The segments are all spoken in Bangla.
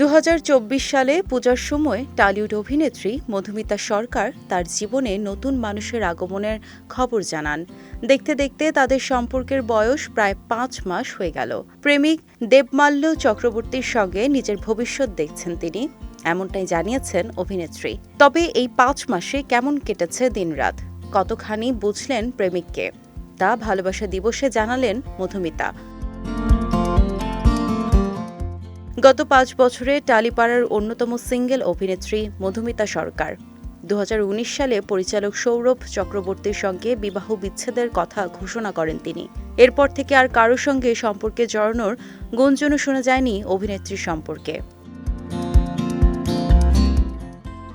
দু হাজার চব্বিশ সালে পূজার সময় টালিউড অভিনেত্রী মধুমিতা সরকার তার জীবনে নতুন মানুষের আগমনের খবর জানান। দেখতে দেখতে তাদের সম্পর্কের বয়স প্রায় পাঁচ মাস হয়ে গেল। প্রেমিক দেবমাল্য চক্রবর্তীর সঙ্গে নিজের ভবিষ্যৎ দেখছেন তিনি, এমনটাই জানিয়েছেন অভিনেত্রী। তবে এই পাঁচ মাসে কেমন কেটেছে দিনরাত? কতখানি বুঝলেন প্রেমিককে? তা ভালোবাসা দিবসে জানালেন মধুমিতা। গত পাঁচ বছরে টালিপাড়ার অন্যতম সিঙ্গেল অভিনেত্রী মধুমিতা সরকার। দু হাজার উনিশ সালে পরিচালক সৌরভ চক্রবর্তীর সঙ্গে বিবাহ বিচ্ছেদের কথা ঘোষণা করেন তিনি। এরপর থেকে আর কারোর সঙ্গে সম্পর্কে জড়ানোর গুঞ্জনও শোনা যায়নি অভিনেত্রী সম্পর্কে।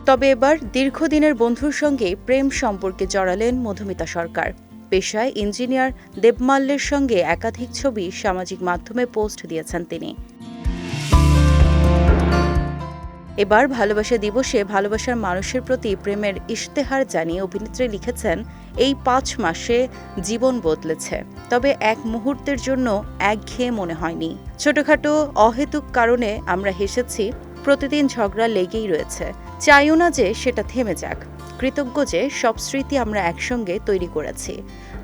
তবে এবার দীর্ঘদিনের বন্ধুর সঙ্গে প্রেম সম্পর্কে জড়ালেন মধুমিতা সরকার। পেশায় ইঞ্জিনিয়ার দেবমাল্যের সঙ্গে একাধিক ছবি সামাজিক মাধ্যমে পোস্ট দিয়েছেন তিনি। এবার ভালোবাসা দিবসে ভালোবাসার মানুষের প্রতি প্রেমের ইশতেহার জানিয়ে অভিনেত্রী লিখেছেন, এই পাঁচ মাসে জীবন বদলেছে, তবে এক মুহূর্তের জন্য একঘেয়ে মনে হয়নি। ছোটখাটো অহেতুক কারণে আমরা হেসেছি, প্রতিদিন ঝগড়া লেগেই রয়েছে। চাইও না যে সেটা থেমে যাক। কৃতজ্ঞ যে সব স্মৃতি আমরা একসঙ্গে তৈরি করেছি।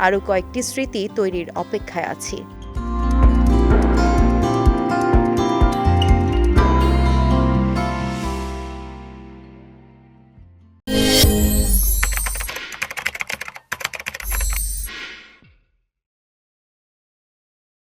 আরও কয়েকটি স্মৃতি তৈরির অপেক্ষায় আছি।